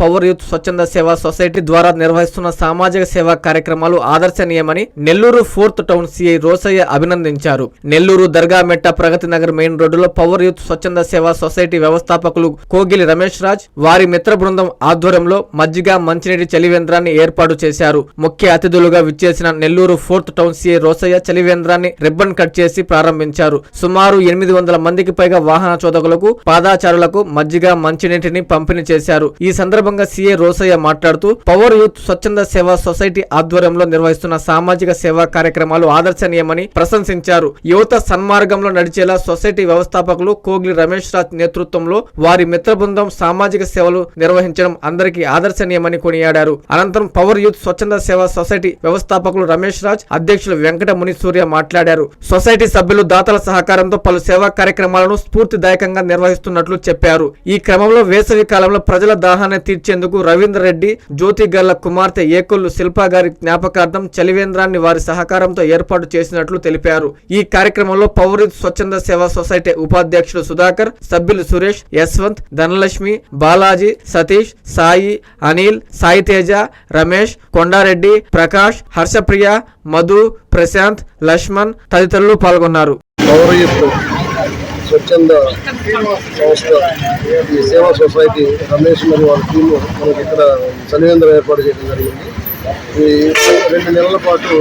Power youth స్వచ్ఛంద సేవా society ద్వారా నిర్వహిస్తున్న సామాజిక సేవా కార్యక్రమాలు ఆదర్శనీయమని Nellore fourth town CI Rosaiah అభినందించారు. నెల్లూరు దర్గా మెట్ట ప్రగతి నగర్ మెయిన్ రోడ్డులో పవర్ యూత్ స్వచ్ఛంద సేవా సొసైటీ వ్యవస్థాపకులు కోగిలి రమేష్ రాజ్ వారి మిత్ర బృందం ఆధ్వర్యంలో మజ్జిగ మంచినీటి చలివేంద్రాన్ని ఏర్పాటు చేశారు. ముఖ్య అతిథులుగా విచ్చేసిన Nellore fourth town CI Rosaiah చలివేంద్రాన్ని ribbon cut చేసి ప్రారంభించారు. సుమారు ఎనిమిది వందల మందికి పైగా వాహన చోదకులకు పాదాచారులకు మజ్జిగ మంచినీటిని పంపిణీ చేశారు. ఈ సందర్భంగా సీఏ రోసయ్య మాట్లాడుతూ పవర్ యూత్ స్వచ్ఛంద సేవా సొసైటీ ఆధ్వర్యంలో నిర్వహిస్తున్న సామాజిక సేవా కార్యక్రమాలు ఆదర్శనీయమని ప్రశంసించారు. యువత సన్మార్గంలో నడిచేలా సొసైటీ వ్యవస్థాపకులు కోగ్లి రమేష్ రాజ్ నేతృత్వంలో వారి మిత్ర బృందం సామాజిక సేవలు నిర్వహించడం అందరికీ ఆదర్శనీయమని కొనియాడారు. అనంతరం పవర్ యూత్ స్వచ్ఛంద సేవా సొసైటీ వ్యవస్థాపకులు రమేష్ రాజ్ అధ్యక్షులు వెంకట ముని సూర్య మాట్లాడారు. సొసైటీ సభ్యులు దాతల సహకారంతో పలు సేవా కార్యక్రమాలను స్ఫూర్తిదాయకంగా నిర్వహిస్తున్నట్లు చెప్పారు. ఈ క్రమంలో వేసవి కాలంలో ప్రజల దాహాన్ని తీర్చేందుకు రవీంద్ర రెడ్డి జ్యోతి గల్ల కుమార్తె ఏకొల్లు శిల్పా గారి జ్ఞాపకార్థం చలివేంద్రాన్ని వారి సహకారంతో ఏర్పాటు చేసినట్లు తెలిపారు. ఈ కార్యక్రమంలో పౌరి స్వచ్ఛంద సేవా సొసైటీ ఉపాధ్యక్షుడు సుధాకర్ సభ్యులు సురేష్ యశ్వంత్ ధనలక్ష్మి బాలాజీ సతీష్ సాయి అనిల్ సాయి తేజ రమేష్ కొండారెడ్డి ప్రకాష్ హర్షప్రియ మధు ప్రశాంత్ లక్ష్మణ్ తదితరులు పాల్గొన్నారు. స్వచ్ఛంద సంస్థ ఈ సేవా సొసైటీ రమేష్ మరియు వాళ్ళ టీము మనకి ఇక్కడ చలివేంద్రం ఏర్పాటు చేయడం జరిగింది. ఈ రెండు నెలల పాటు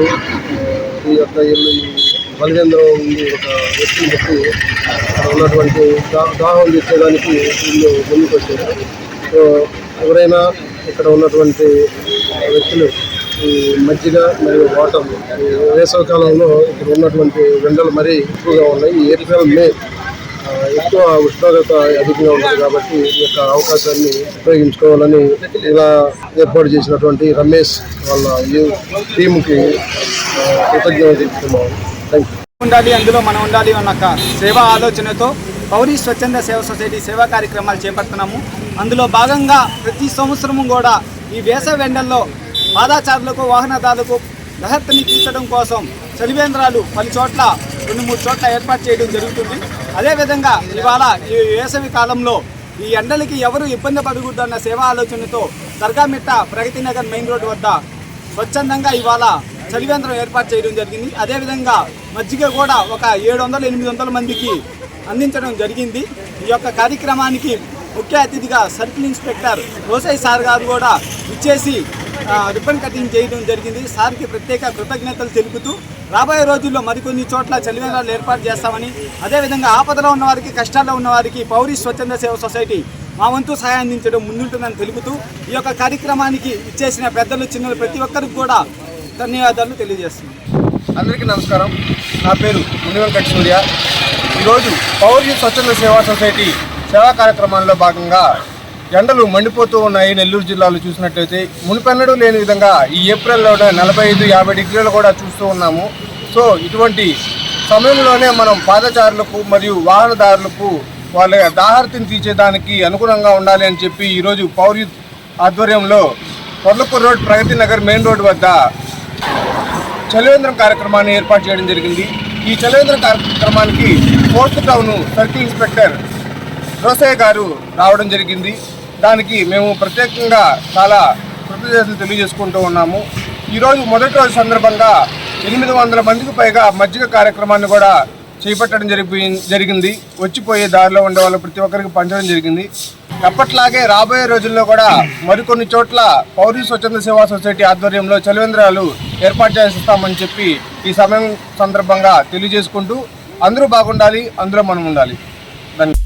ఈ యొక్క ఇల్లు ఈ ఉంది ఒక వ్యక్తిని బట్టి అక్కడ ఉన్నటువంటి దాహం తీర్చేదానికి వీళ్ళు ముందుకు వచ్చారు. సో ఎవరైనా ఇక్కడ ఉన్నటువంటి వ్యక్తులు ఈ మజ్జిగ మరియు వాటర్ వేసవ కాలంలో ఇక్కడ ఉన్నటువంటి ఎండలు మరీ ఎక్కువగా ఉన్నాయి. ఈ ఏప్రిల్ మే ఎక్కువ ఉష్ణోగ్రత అధికంగా ఉంటుంది కాబట్టి ఈ యొక్క అవకాశాన్ని ఉపయోగించుకోవాలని ఇలా ఏర్పాటు చేసినటువంటి రమేష్ వాళ్ళ టీంకి టీముకి ఆ, తెలుపుతున్నాం థ్యాంక్ యూ ఉండాలి అందులో మనం ఉండాలి అన్న సేవా ఆలోచనతో పౌరీ స్వచ్ఛంద సేవ సొసైటీ సేవా కార్యక్రమాలు చేపడుతున్నాము. అందులో భాగంగా ప్రతి సంవత్సరము కూడా ఈ వేసవి ఎండల్లో పాదాచారులకు వాహనదారులకు దహత్తని తీర్చడం కోసం చలివేంద్రాలు పలు చోట్ల రెండు మూడు చోట్ల ఏర్పాటు చేయడం జరుగుతుంది. అదేవిధంగా ఇవాళ ఈ వేసవి కాలంలో ఈ ఎండలకి ఎవరు ఇబ్బంది పడకూడదన్న సేవా ఆలోచనతో దర్గామిట్ట ప్రగతి నగర్ మెయిన్ రోడ్ వద్ద స్వచ్ఛందంగా ఇవాళ చలివేంద్రం ఏర్పాటు చేయడం జరిగింది. అదేవిధంగా మజ్జిగ కూడా ఒక ఏడు వందల ఎనిమిది వందల మందికి అందించడం జరిగింది. ఈ యొక్క కార్యక్రమానికి ముఖ్య అతిథిగా సర్కిల్ ఇన్స్పెక్టర్ రోసై సార్ గారు కూడా ఇచ్చేసి రిబ్బన్ కటింగ్ చేయడం జరిగింది. సార్కి ప్రత్యేక కృతజ్ఞతలు తెలుపుతూ రాబోయే రోజుల్లో మరికొన్ని చోట్ల చలివేంద్రాలు ఏర్పాటు చేస్తామని అదేవిధంగా ఆపదలో ఉన్న వారికి కష్టాల్లో ఉన్న వారికి పౌరి స్వచ్ఛంద సేవ సొసైటీ మా వంతు సహాయం అందించడం ముందుంటుందని తెలుపుతూ ఈ యొక్క కార్యక్రమానికి ఇచ్చేసిన పెద్దలు చిన్నలు ప్రతి ఒక్కరికి కూడా ధన్యవాదాలు తెలియజేస్తున్నాను అందరికీ నమస్కారం. నా పేరు మునివెంకట సూర్య. ఈరోజు పౌరి స్వచ్ఛంద సేవా సొసైటీ సేవా కార్యక్రమాల్లో భాగంగా ఎండలు మండిపోతూ ఉన్నాయి నెల్లూరు జిల్లాలో చూసినట్లయితే. మునిపెన్నడూ లేని విధంగా ఈ ఏప్రిల్లో నలభై ఐదు యాభై డిగ్రీలు కూడా చూస్తూ ఉన్నాము. సో ఇటువంటి సమయంలోనే మనం పాదచారులకు మరియు వాహనదారులకు వాళ్ళ దాహార్తిని తీర్చేదానికి అనుగుణంగా ఉండాలి అని చెప్పి ఈరోజు పౌర్ ఆధ్వర్యంలో పొర్లపూర్ road Pragathi Nagar main road వద్ద చలవేంద్రం కార్యక్రమాన్ని ఏర్పాటు చేయడం జరిగింది. ఈ చలవేంద్రం కార్యక్రమానికి fourth town circle inspector Rosaiah garu రావడం జరిగింది. దానికి మేము ప్రత్యేకంగా చాలా కృతజ్ఞతలు తెలియజేసుకుంటూ ఉన్నాము. ఈరోజు మొదటి రోజు సందర్భంగా ఎనిమిది వందల మందికి పైగా మజ్జిగ కార్యక్రమాన్ని కూడా చేపట్టడం జరిగి జరిగింది. వచ్చిపోయే దారిలో ఉండే వాళ్ళు ప్రతి ఒక్కరికి పంచడం జరిగింది. ఎప్పట్లాగే రాబోయే రోజుల్లో కూడా మరికొన్ని చోట్ల పౌరి స్వచ్ఛంద సేవా సొసైటీ ఆధ్వర్యంలో చలివేంద్రాలు ఏర్పాటు చేసిస్తామని చెప్పి ఈ సమయం సందర్భంగా తెలియజేసుకుంటూ అందరూ బాగుండాలి అందులో మనం ఉండాలి. ధన్యవాదాలు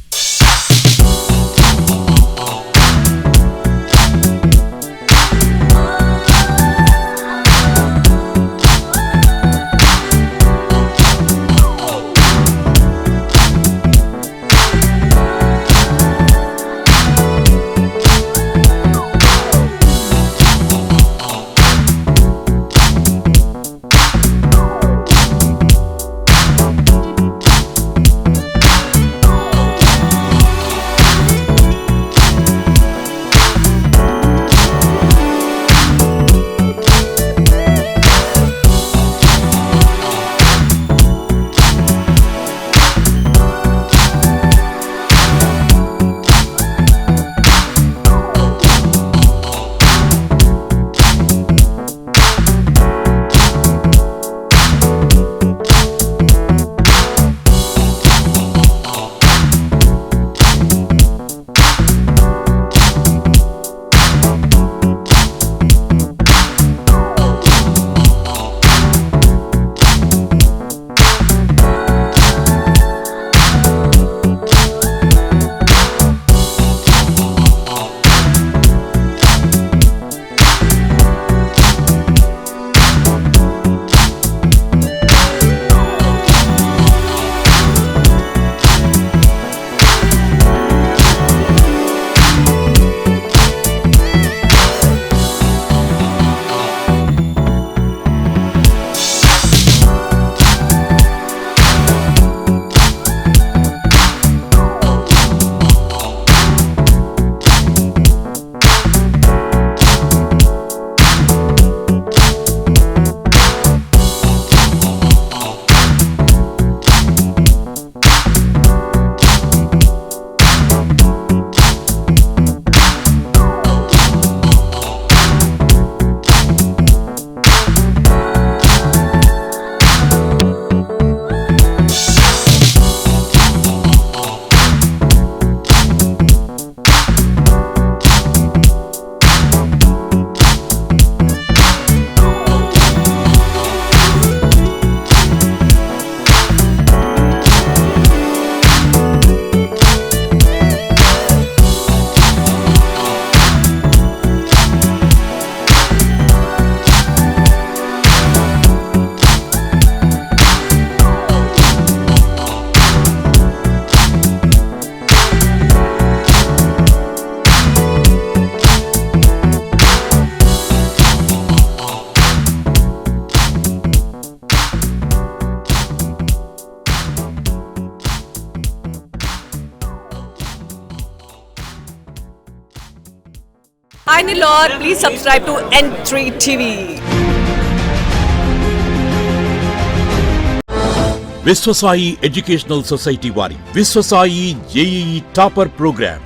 Hi Nilor, please subscribe to N3 TV. Viswasai educational society వారి Viswasai JEE topper program